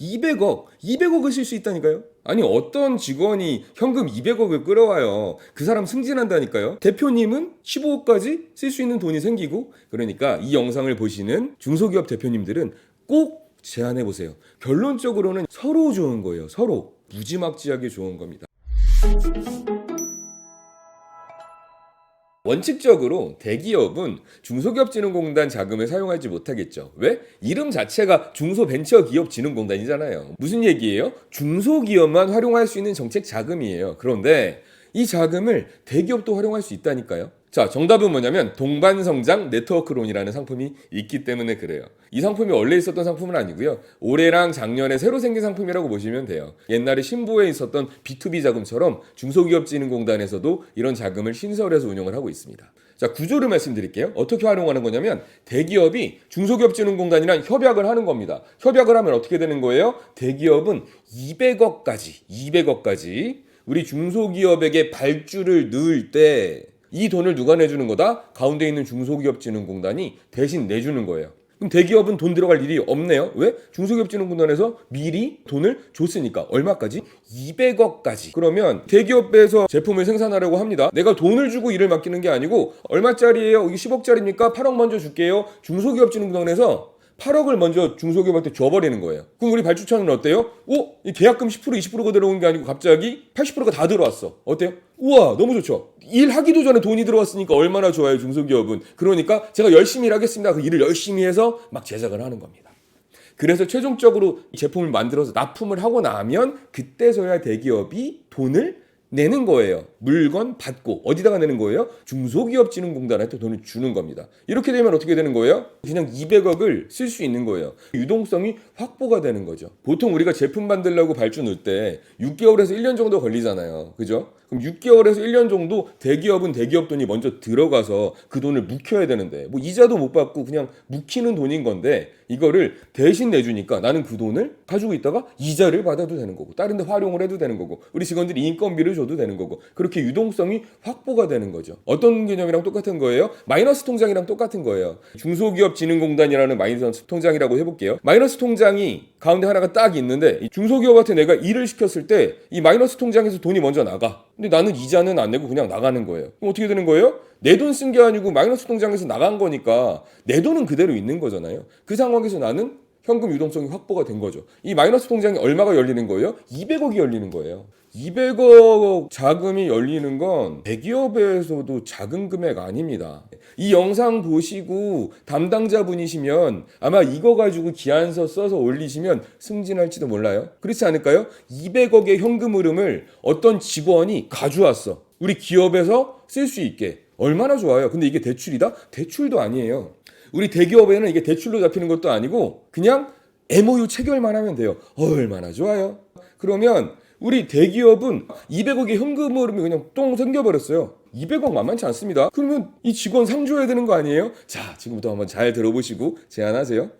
200억, 200억을 쓸 수 있다니까요? 아니 어떤 직원이 현금 200억을 끌어와요. 그 사람 승진한다니까요. 대표님은 15억까지 쓸 수 있는 돈이 생기고 그러니까 이 영상을 보시는 중소기업 대표님들은 꼭 제안해 보세요. 결론적으로는 서로 좋은 거예요. 서로 무지막지하게 좋은 겁니다. 원칙적으로 대기업은 중소기업진흥공단 자금을 사용하지 못하겠죠. 왜? 이름 자체가 중소벤처기업진흥공단이잖아요. 무슨 얘기예요? 중소기업만 활용할 수 있는 정책 자금이에요. 그런데 이 자금을 대기업도 활용할 수 있다니까요. 자, 정답은 뭐냐면 동반성장 네트워크론이라는 상품이 있기 때문에 그래요. 이 상품이 원래 있었던 상품은 아니고요. 올해랑 작년에 새로 생긴 상품이라고 보시면 돼요. 옛날에 신보에 있었던 B2B 자금처럼 중소기업진흥공단에서도 이런 자금을 신설해서 운영을 하고 있습니다. 자, 구조를 말씀드릴게요. 어떻게 활용하는 거냐면 대기업이 중소기업진흥공단이랑 협약을 하는 겁니다. 협약을 하면 어떻게 되는 거예요? 대기업은 200억까지, 200억까지 우리 중소기업에게 발주를 넣을 때 이 돈을 누가 내주는 거다? 가운데 있는 중소기업진흥공단이 대신 내주는 거예요. 그럼 대기업은 돈 들어갈 일이 없네요. 왜? 중소기업진흥공단에서 미리 돈을 줬으니까 얼마까지? 200억까지. 그러면 대기업에서 제품을 생산하려고 합니다. 내가 돈을 주고 일을 맡기는 게 아니고 얼마짜리예요? 이게 10억짜리니까 8억 먼저 줄게요. 중소기업진흥공단에서 8억을 먼저 중소기업한테 줘버리는 거예요. 그럼 우리 발주처는 어때요? 오, 이 계약금 10% 20%가 들어온 게 아니고 갑자기 80%가 다 들어왔어. 어때요? 우와, 너무 좋죠. 일하기도 전에 돈이 들어왔으니까 얼마나 좋아요, 중소기업은. 그러니까 제가 열심히 일하겠습니다. 그 일을 열심히 해서 막 제작을 하는 겁니다. 그래서 최종적으로 이 제품을 만들어서 납품을 하고 나면 그때서야 대기업이 돈을 내는 거예요. 물건 받고 어디다가 내는 거예요? 중소기업진흥공단한테 돈을 주는 겁니다. 이렇게 되면 어떻게 되는 거예요? 그냥 200억을 쓸 수 있는 거예요. 유동성이 확보가 되는 거죠. 보통 우리가 제품 만들려고 발주 넣을 때 6개월에서 1년 정도 걸리잖아요. 그죠? 그럼 6개월에서 1년 정도 대기업은 대기업 돈이 먼저 들어가서 그 돈을 묵혀야 되는데 뭐 이자도 못 받고 그냥 묵히는 돈인 건데 이거를 대신 내주니까 나는 그 돈을 가지고 있다가 이자를 받아도 되는 거고 다른 데 활용을 해도 되는 거고 우리 직원들이 인건비를 줘도 되는 거고 그렇게 유동성이 확보가 되는 거죠. 어떤 개념이랑 똑같은 거예요? 마이너스 통장이랑 똑같은 거예요. 중소기업진흥공단이라는 마이너스 통장이라고 해볼게요. 마이너스 통장이 가운데 하나가 딱 있는데 이 중소기업한테 내가 일을 시켰을 때 이 마이너스 통장에서 돈이 먼저 나가. 근데 나는 이자는 안 내고 그냥 나가는 거예요. 그럼 어떻게 되는 거예요? 내 돈 쓴 게 아니고 마이너스 통장에서 나간 거니까 내 돈은 그대로 있는 거잖아요. 그 상황에서 나는 현금 유동성이 확보가 된 거죠. 이 마이너스 통장이 얼마가 열리는 거예요? 200억이 열리는 거예요. 200억 자금이 열리는 건 대기업에서도 작은 금액 아닙니다. 이 영상 보시고 담당자분이시면 아마 이거 가지고 기한서 써서 올리시면 승진할지도 몰라요. 그렇지 않을까요? 200억의 현금 흐름을 어떤 직원이 가져왔어. 우리 기업에서 쓸 수 있게. 얼마나 좋아요. 근데 이게 대출이다? 대출도 아니에요. 우리 대기업에는 이게 대출로 잡히는 것도 아니고 그냥 MOU 체결만 하면 돼요. 얼마나 좋아요. 그러면 우리 대기업은 200억의 현금 흐름이 그냥 똥 생겨버렸어요. 200억 만만치 않습니다. 그러면 이 직원 상 줘야 되는 거 아니에요? 자, 지금부터 한번 잘 들어보시고 제안하세요.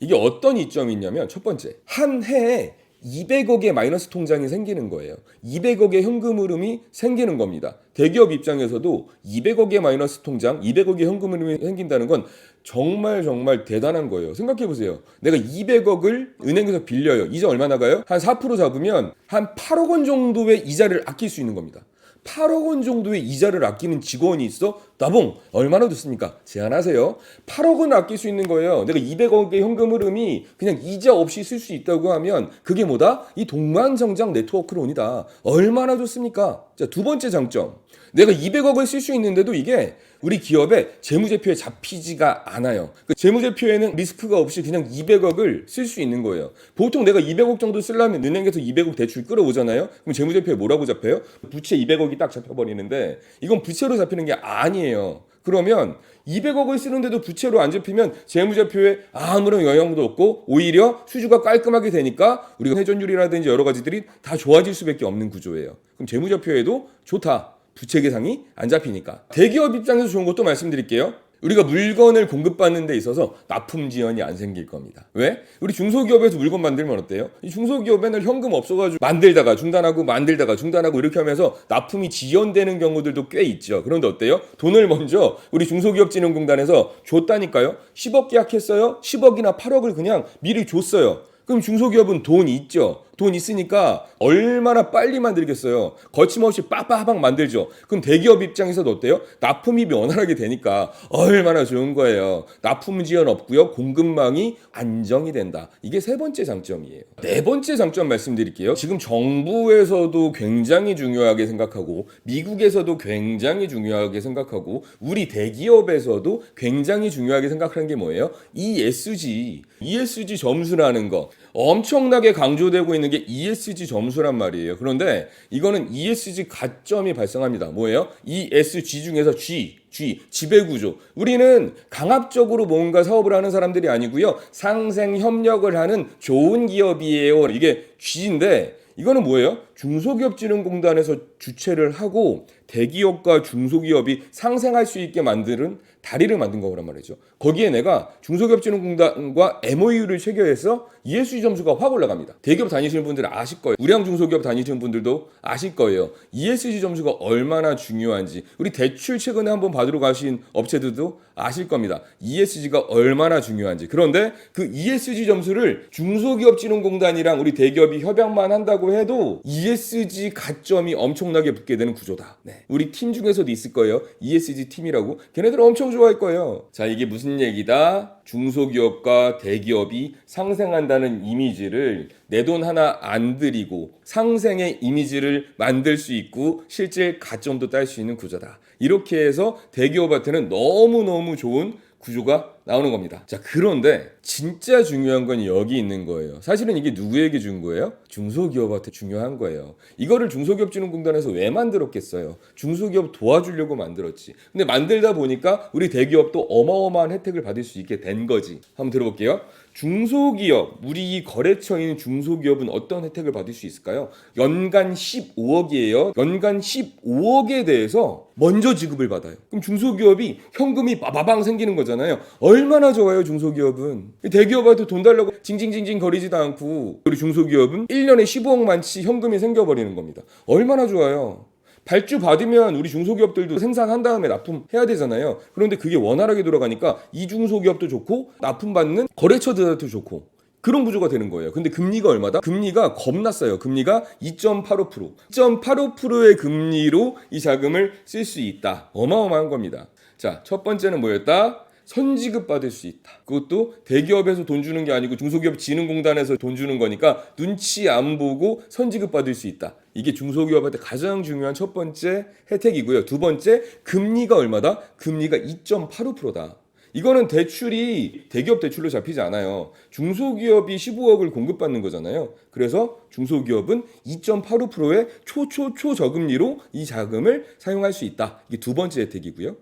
이게 어떤 이점이 있냐면 첫 번째, 한 해에 200억의 마이너스 통장이 생기는 거예요. 200억의 현금 흐름이 생기는 겁니다. 대기업 입장에서도 200억의 마이너스 통장, 200억의 현금 흐름이 생긴다는 건 정말 정말 대단한 거예요. 생각해 보세요. 내가 200억을 은행에서 빌려요. 이자 얼마 나가요? 한 4% 잡으면 한 8억 원 정도의 이자를 아낄 수 있는 겁니다. 8억 원 정도의 이자를 아끼는 직원이 있어? 나봉 얼마나 좋습니까? 제안하세요. 8억 원 아낄 수 있는 거예요. 내가 200억의 현금 흐름이 그냥 이자 없이 쓸 수 있다고 하면 그게 뭐다? 이 동반성장 네트워크론이다. 얼마나 좋습니까? 자, 두 번째 장점. 내가 200억을 쓸 수 있는데도 이게 우리 기업의 재무제표에 잡히지가 않아요. 그 재무제표에는 리스크가 없이 그냥 200억을 쓸 수 있는 거예요. 보통 내가 200억 정도 쓰려면 은행에서 200억 대출 끌어오잖아요. 그럼 재무제표에 뭐라고 잡혀요? 부채 200억이 딱 잡혀버리는데 이건 부채로 잡히는 게 아니에요. 그러면 200억을 쓰는데도 부채로 안 잡히면 재무제표에 아무런 영향도 없고 오히려 수주가 깔끔하게 되니까 우리가 회전율이라든지 여러 가지들이 다 좋아질 수밖에 없는 구조예요. 그럼 재무제표에도 좋다. 부채 계상이 안 잡히니까. 대기업 입장에서 좋은 것도 말씀드릴게요. 우리가 물건을 공급받는 데 있어서 납품 지연이 안 생길 겁니다. 왜? 우리 중소기업에서 물건 만들면 어때요? 이 중소기업에는 현금 없어가지고 만들다가 중단하고 만들다가 중단하고 이렇게 하면서 납품이 지연되는 경우들도 꽤 있죠. 그런데 어때요? 돈을 먼저 우리 중소기업진흥공단에서 줬다니까요. 10억 계약했어요. 10억이나 8억을 그냥 미리 줬어요. 그럼 중소기업은 돈 있죠. 돈 있으니까 얼마나 빨리 만들겠어요. 거침없이 빠빠하방 만들죠. 그럼 대기업 입장에서도 어때요? 납품이 원활하게 되니까 얼마나 좋은 거예요. 납품 지연 없고요. 공급망이 안정이 된다. 이게 세 번째 장점이에요. 네 번째 장점 말씀드릴게요. 지금 정부에서도 굉장히 중요하게 생각하고 미국에서도 굉장히 중요하게 생각하고 우리 대기업에서도 굉장히 중요하게 생각하는 게 뭐예요? ESG. ESG 점수라는 거. 엄청나게 강조되고 있는 게 ESG 점수란 말이에요. 그런데 이거는 ESG 가점이 발생합니다. 뭐예요? ESG 중에서 G, G, 지배구조. 우리는 강압적으로 뭔가 사업을 하는 사람들이 아니고요. 상생 협력을 하는 좋은 기업이에요. 이게 G인데 이거는 뭐예요? 중소기업진흥공단에서 주최를 하고 대기업과 중소기업이 상생할 수 있게 만드는 다리를 만든 거란 말이죠. 거기에 내가 중소기업진흥공단과 MOU를 체결해서 ESG 점수가 확 올라갑니다. 대기업 다니시는 분들은 아실 거예요. 우량 중소기업 다니시는 분들도 아실 거예요. ESG 점수가 얼마나 중요한지 우리 대출 최근에 한번 받으러 가신 업체들도 아실 겁니다. ESG가 얼마나 중요한지. 그런데 그 ESG 점수를 중소기업진흥공단이랑 우리 대기업이 협약만 한다고 해도 ESG 가점이 엄청나게 붙게 되는 구조다. 네. 우리 팀 중에서도 있을 거예요. ESG 팀이라고. 걔네들 엄청 좋아할 거예요. 자, 이게 무슨 얘기다? 중소기업과 대기업이 상생한다는 이미지를 내 돈 하나 안 들이고 상생의 이미지를 만들 수 있고 실제 가점도 딸 수 있는 구조다. 이렇게 해서 대기업한테는 너무너무 좋은 구조가 나오는 겁니다. 자, 그런데 진짜 중요한 건 여기 있는 거예요. 사실은 이게 누구에게 준 거예요? 중소기업한테 중요한 거예요. 이거를 중소기업진흥공단에서 왜 만들었겠어요? 중소기업 도와주려고 만들었지. 근데 만들다 보니까 우리 대기업도 어마어마한 혜택을 받을 수 있게 된 거지. 한번 들어볼게요. 중소기업, 우리 이 거래처인 중소기업은 어떤 혜택을 받을 수 있을까요? 연간 15억이에요. 연간 15억에 대해서 먼저 지급을 받아요. 그럼 중소기업이 현금이 빠바방 생기는 거잖아요. 얼 마나 좋아요, 중소기업은. 대기업한테 돈 달라고 징징징징 거리지도 않고 우리 중소기업은 1년에 15억 만치 현금이 생겨버리는 겁니다. 얼마나 좋아요. 발주 받으면 우리 중소기업들도 생산한 다음에 납품해야 되잖아요. 그런데 그게 원활하게 돌아가니까 이 중소기업도 좋고 납품받는 거래처들한테도 좋고 그런 구조가 되는 거예요. 근데 금리가 얼마다? 금리가 겁나 싸요. 금리가 2.85%. 2.85%의 금리로 이 자금을 쓸 수 있다. 어마어마한 겁니다. 자, 첫 번째는 뭐였다? 선지급 받을 수 있다. 그것도 대기업에서 돈 주는 게 아니고 중소기업 진흥공단에서 돈 주는 거니까 눈치 안 보고 선지급 받을 수 있다. 이게 중소기업한테 가장 중요한 첫 번째 혜택이고요. 두 번째, 금리가 얼마다? 금리가 2.85%다. 이거는 대출이 대기업 대출로 잡히지 않아요. 중소기업이 15억을 공급받는 거잖아요. 그래서 중소기업은 2.85%의 초초초 저금리로 이 자금을 사용할 수 있다. 이게 두 번째 혜택이고요.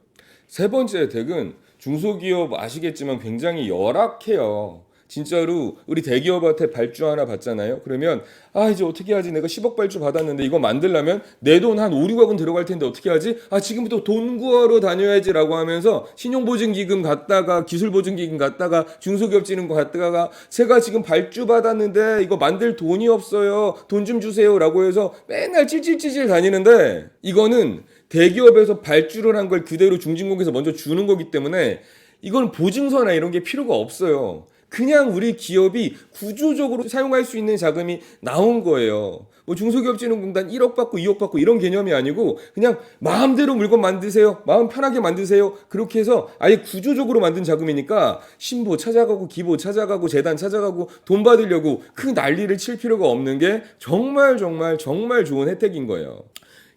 세 번째 혜택은 중소기업 아시겠지만 굉장히 열악해요. 진짜로 우리 대기업한테 발주 하나 받잖아요. 그러면 아 이제 어떻게 하지? 내가 10억 발주 받았는데 이거 만들려면 내 돈 한 5, 6억은 들어갈 텐데 어떻게 하지? 아 지금부터 돈 구하러 다녀야지라고 하면서 신용보증기금 갔다가 기술보증기금 갔다가 중소기업진흥고 갔다가 제가 지금 발주 받았는데 이거 만들 돈이 없어요. 돈 좀 주세요라고 해서 맨날 찔찔찔찔 다니는데 이거는 대기업에서 발주를 한 걸 그대로 중진국에서 먼저 주는 거기 때문에 이건 보증서나 이런 게 필요가 없어요. 그냥 우리 기업이 구조적으로 사용할 수 있는 자금이 나온 거예요. 뭐 중소기업진흥공단 1억 받고 2억 받고 이런 개념이 아니고 그냥 마음대로 물건 만드세요. 마음 편하게 만드세요. 그렇게 해서 아예 구조적으로 만든 자금이니까 신보 찾아가고 기보 찾아가고 재단 찾아가고 돈 받으려고 그 난리를 칠 필요가 없는 게 정말 정말 정말 좋은 혜택인 거예요.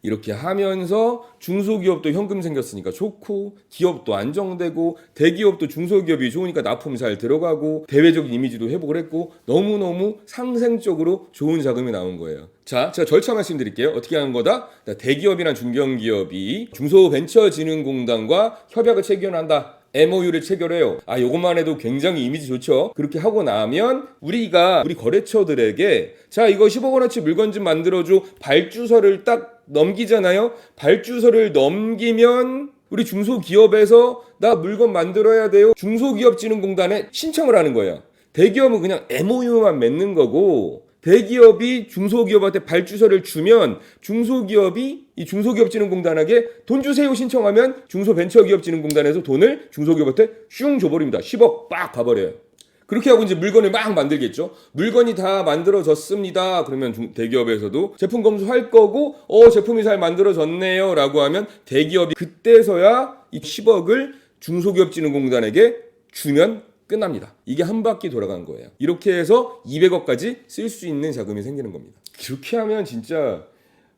이렇게 하면서 중소기업도 현금 생겼으니까 좋고 기업도 안정되고 대기업도 중소기업이 좋으니까 납품 잘 들어가고 대외적인 이미지도 회복을 했고 너무너무 상생적으로 좋은 자금이 나온 거예요. 자, 제가 절차 말씀드릴게요. 어떻게 하는 거다? 대기업이나 중견기업이 중소벤처진흥공단과 협약을 체결한다. MOU를 체결해요. 아, 요것만 해도 굉장히 이미지 좋죠. 그렇게 하고 나면 우리가 우리 거래처들에게 자, 이거 10억 원어치 물건 좀 만들어 줘. 발주서를 딱 넘기잖아요. 발주서를 넘기면 우리 중소기업에서 나 물건 만들어야 돼요. 중소기업진흥공단에 신청을 하는 거예요. 대기업은 그냥 MOU만 맺는 거고 대기업이 중소기업한테 발주서를 주면 중소기업이 이 중소기업진흥공단에게 돈 주세요 신청하면 중소벤처기업진흥공단에서 돈을 중소기업한테 슝 줘버립니다. 10억 빡 가버려요. 그렇게 하고 이제 물건을 막 만들겠죠. 물건이 다 만들어졌습니다. 그러면 중- 대기업에서도 제품 검수할 거고, 어, 제품이 잘 만들어졌네요. 라고 하면 대기업이 그때서야 이 10억을 중소기업진흥공단에게 주면 끝납니다. 이게 한 바퀴 돌아간 거예요. 이렇게 해서 200억까지 쓸 수 있는 자금이 생기는 겁니다. 그렇게 하면 진짜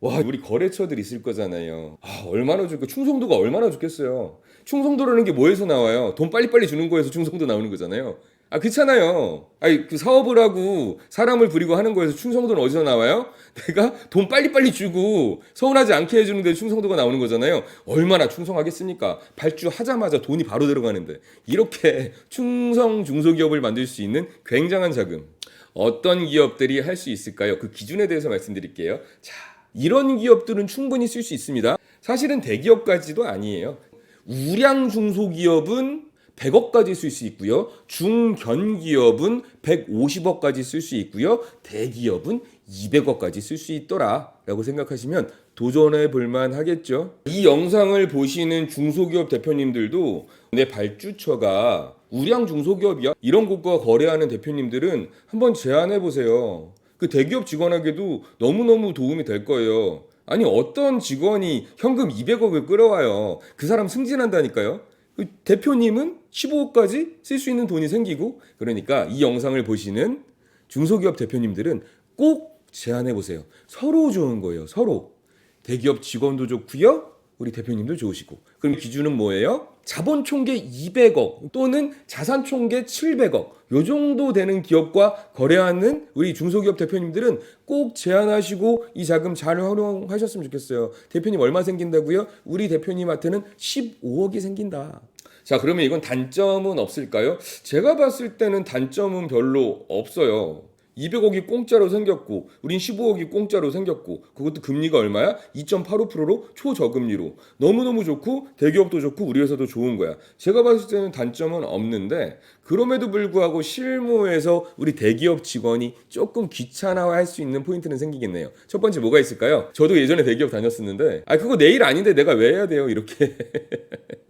와 우리 거래처들 있을 거잖아요. 아 얼마나 좋고 충성도가 얼마나 좋겠어요. 충성도라는 게 뭐에서 나와요? 돈 빨리빨리 주는 거에서 충성도 나오는 거잖아요. 아 그렇잖아요. 아니 그 사업을 하고 사람을 부리고 하는 거에서 충성도는 어디서 나와요? 내가 돈 빨리빨리 주고 서운하지 않게 해주는데 충성도가 나오는 거잖아요. 얼마나 충성하겠습니까? 발주하자마자 돈이 바로 들어가는데 이렇게 충성 중소기업을 만들 수 있는 굉장한 자금 어떤 기업들이 할 수 있을까요? 그 기준에 대해서 말씀드릴게요. 자, 이런 기업들은 충분히 쓸 수 있습니다. 사실은 대기업까지도 아니에요. 우량 중소기업은 100억까지 쓸 수 있고요. 중견기업은 150억까지 쓸 수 있고요. 대기업은 200억까지 쓸 수 있더라라고 생각하시면 도전해 볼만 하겠죠. 이 영상을 보시는 중소기업 대표님들도 내 발주처가 우량 중소기업이야 이런 곳과 거래하는 대표님들은 한번 제안해 보세요. 그 대기업 직원에게도 너무너무 도움이 될 거예요. 아니 어떤 직원이 현금 200억을 끌어와요. 그 사람 승진한다니까요. 그 대표님은 15억까지 쓸 수 있는 돈이 생기고 그러니까 이 영상을 보시는 중소기업 대표님들은 꼭 제안해 보세요. 서로 좋은 거예요. 서로 대기업 직원도 좋고요. 우리 대표님도 좋으시고. 그럼 기준은 뭐예요? 자본 총계 200억 또는 자산 총계 700억. 요 정도 되는 기업과 거래하는 우리 중소기업 대표님들은 꼭 제안하시고 이 자금 잘 활용하셨으면 좋겠어요. 대표님 얼마 생긴다고요? 우리 대표님한테는 15억이 생긴다. 자, 그러면 이건 단점은 없을까요? 제가 봤을 때는 단점은 별로 없어요. 200억이 공짜로 생겼고, 우린 15억이 공짜로 생겼고, 그것도 금리가 얼마야? 2.85%로 초저금리로. 너무너무 좋고, 대기업도 좋고, 우리 회사도 좋은 거야. 제가 봤을 때는 단점은 없는데, 그럼에도 불구하고 실무에서 우리 대기업 직원이 조금 귀찮아할 수 있는 포인트는 생기겠네요. 첫 번째 뭐가 있을까요? 저도 예전에 대기업 다녔었는데, 아, 그거 내일 아닌데 내가 왜 해야 돼요? 이렇게.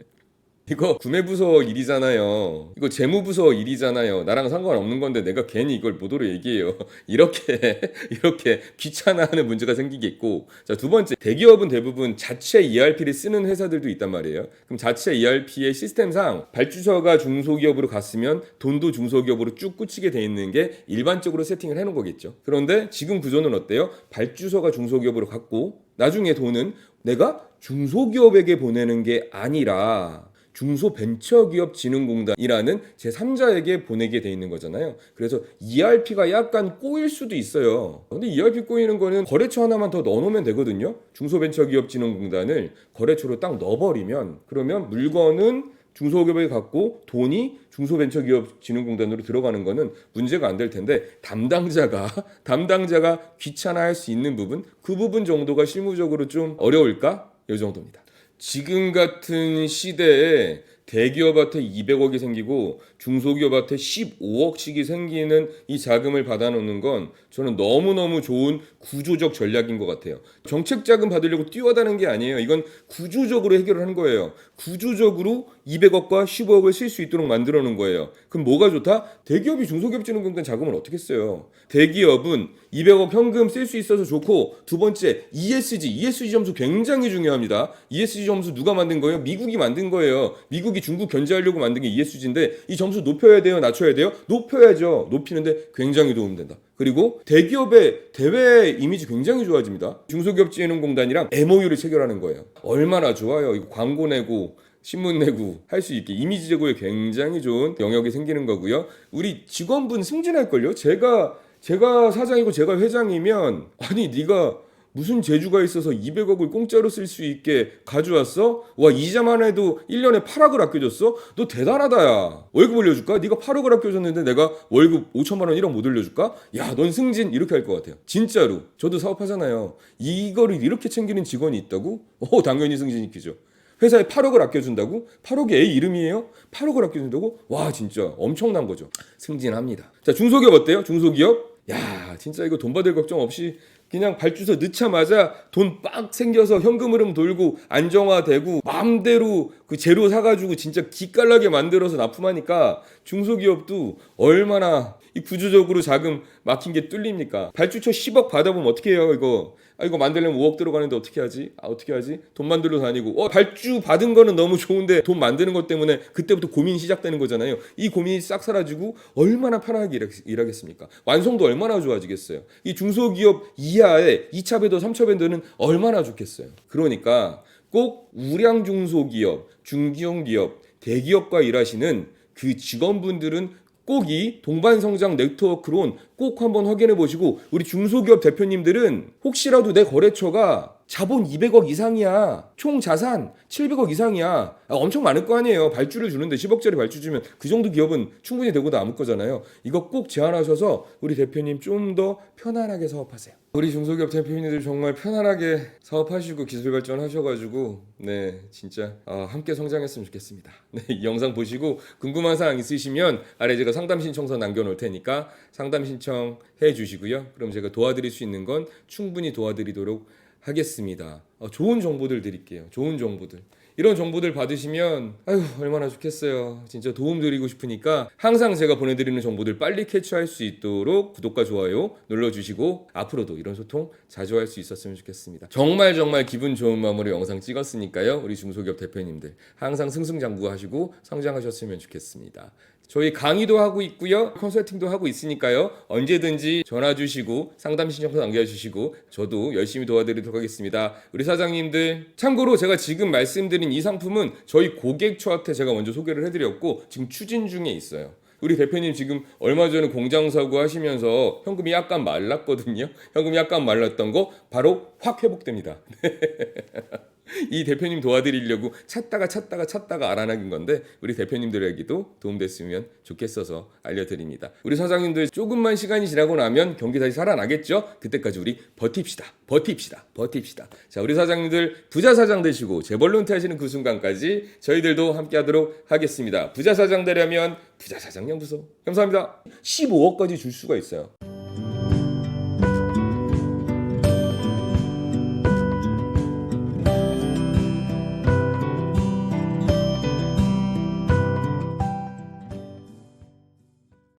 이거 구매부서 일이잖아요. 이거 재무부서 일이잖아요. 나랑 상관없는 건데 내가 괜히 이걸 모도로 얘기해요. 이렇게 이렇게 귀찮아하는 문제가 생기겠고. 자, 두 번째. 대기업은 대부분 자체 ERP를 쓰는 회사들도 있단 말이에요. 그럼 자체 ERP의 시스템상 발주처가 중소기업으로 갔으면 돈도 중소기업으로 쭉 꽂히게 돼 있는 게 일반적으로 세팅을 해 놓은 거겠죠. 그런데 지금 구조는 어때요? 발주처가 중소기업으로 갔고 나중에 돈은 내가 중소기업에게 보내는 게 아니라 중소벤처기업진흥공단이라는 제3자에게 보내게 돼 있는 거잖아요. 그래서 ERP가 약간 꼬일 수도 있어요. 근데 ERP 꼬이는 거는 거래처 하나만 더 넣어놓으면 되거든요. 중소벤처기업진흥공단을 거래처로 딱 넣어버리면 그러면 물건은 중소기업에 갖고 돈이 중소벤처기업진흥공단으로 들어가는 거는 문제가 안 될 텐데 담당자가 담당자가 귀찮아할 수 있는 부분 그 부분 정도가 실무적으로 좀 어려울까? 이 정도입니다. 지금 같은 시대에 대기업한테 200억이 생기고 중소기업한테 15억씩이 생기는 이 자금을 받아놓는 건 저는 너무너무 좋은 구조적 전략인 것 같아요. 정책 자금 받으려고 뛰어다는 게 아니에요. 이건 구조적으로 해결을 하는 거예요. 구조적으로 200억과 15억을 쓸 수 있도록 만들어 놓은 거예요. 그럼 뭐가 좋다? 대기업이 중소기업진흥공단 자금을 어떻게 써요? 대기업은 200억 현금 쓸 수 있어서 좋고 두 번째 ESG, ESG 점수 굉장히 중요합니다. ESG 점수 누가 만든 거예요? 미국이 만든 거예요. 미국이 중국 견제하려고 만든 게 ESG인데 이 점수 높여야 돼요, 낮춰야 돼요? 높여야죠. 높이는데 굉장히 도움된다. 그리고 대기업의 대외 이미지 굉장히 좋아집니다. 중소기업진흥공단이랑 MOU를 체결하는 거예요. 얼마나 좋아요. 이거 광고 내고 신문 내고 할 수 있게 이미지 제고에 굉장히 좋은 영역이 생기는 거고요. 우리 직원분 승진할 걸요. 제가 제가 사장이고 제가 회장이면 아니 네가 무슨 재주가 있어서 200억을 공짜로 쓸 수 있게 가져왔어? 와 이자만 해도 1년에 8억을 아껴줬어? 너 대단하다 야 월급 올려줄까? 네가 8억을 아껴줬는데 내가 월급 5천만 원 1억 못 올려줄까? 야 넌 승진 이렇게 할 것 같아요 진짜로 저도 사업하잖아요 이거를 이렇게 챙기는 직원이 있다고? 어 당연히 승진시키죠 회사에 8억을 아껴준다고? 8억이 애 이름이에요? 8억을 아껴준다고? 와 진짜 엄청난 거죠 승진합니다 자 중소기업 어때요? 중소기업? 야 진짜 이거 돈 받을 걱정 없이 그냥 발주서 넣자마자 돈 빡 생겨서 현금 흐름 돌고 안정화되고 마음대로 그 재료 사가지고 진짜 기깔나게 만들어서 납품하니까 중소기업도 얼마나 이 구조적으로 자금 막힌 게 뚫립니까? 발주처 10억 받아보면 어떻게 해요 이거? 아 이거 만들려면 5억 들어가는데 어떻게 하지? 아 어떻게 하지? 돈 만들러 다니고 어 발주 받은 거는 너무 좋은데 돈 만드는 것 때문에 그때부터 고민이 시작되는 거잖아요. 이 고민이 싹 사라지고 얼마나 편하게 일하, 일하겠습니까? 완성도 얼마나 좋아지겠어요. 이 중소기업 이하의 2차 배도 3차 배도는 얼마나 좋겠어요. 그러니까 꼭 우량 중소기업, 중기업 기업, 대기업과 일하시는 그 직원분들은 꼭 이 동반성장 네트워크론 꼭 한번 확인해 보시고 우리 중소기업 대표님들은 혹시라도 내 거래처가 자본 200억 이상이야. 총 자산 700억 이상이야. 아, 엄청 많을 거 아니에요. 발주를 주는데 10억짜리 발주 주면 그 정도 기업은 충분히 되고 남을 거잖아요. 이거 꼭 제안하셔서 우리 대표님 좀 더 편안하게 사업하세요. 우리 중소기업 대표님들 정말 편안하게 사업하시고 기술 발전하셔가지고 네 진짜 아, 함께 성장했으면 좋겠습니다. 네, 이 영상 보시고 궁금한 사항 있으시면 아래 제가 상담 신청서 남겨놓을 테니까 상담 신청 해 주시고요. 그럼 제가 도와드릴 수 있는 건 충분히 도와드리도록 하겠습니다. 어, 좋은 정보들 드릴게요. 좋은 정보들. 이런 정보들 받으시면 아유 얼마나 좋겠어요. 진짜 도움 드리고 싶으니까 항상 제가 보내드리는 정보들 빨리 캐치할 수 있도록 구독과 좋아요 눌러주시고 앞으로도 이런 소통 자주 할 수 있었으면 좋겠습니다. 정말 정말 기분 좋은 마음으로 영상 찍었으니까요. 우리 중소기업 대표님들 항상 승승장구하시고 성장하셨으면 좋겠습니다. 저희 강의도 하고 있고요. 컨설팅도 하고 있으니까요. 언제든지 전화 주시고 상담 신청서 남겨 주시고 저도 열심히 도와드리도록 하겠습니다. 우리 사장님들 참고로 제가 지금 말씀드린 이 상품은 저희 고객처한테 제가 먼저 소개를 해드렸고 지금 추진 중에 있어요. 우리 대표님 지금 얼마 전에 공장 사고 하시면서 현금이 약간 말랐거든요. 현금이 약간 말랐던 거 바로 확 회복됩니다. 이 대표님 도와드리려고 찾다가 찾다가 찾다가 알아나긴 건데 우리 대표님들에게도 도움됐으면 좋겠어서 알려드립니다. 우리 사장님들 조금만 시간이 지나고 나면 경기 다시 살아나겠죠? 그때까지 우리 버팁시다. 버팁시다. 버팁시다. 자, 우리 사장님들 부자 사장 되시고 재벌로 은퇴하시는 그 순간까지 저희들도 함께 하도록 하겠습니다. 부자 사장 되려면 부자 사장 연구소 감사합니다. 15억까지 줄 수가 있어요.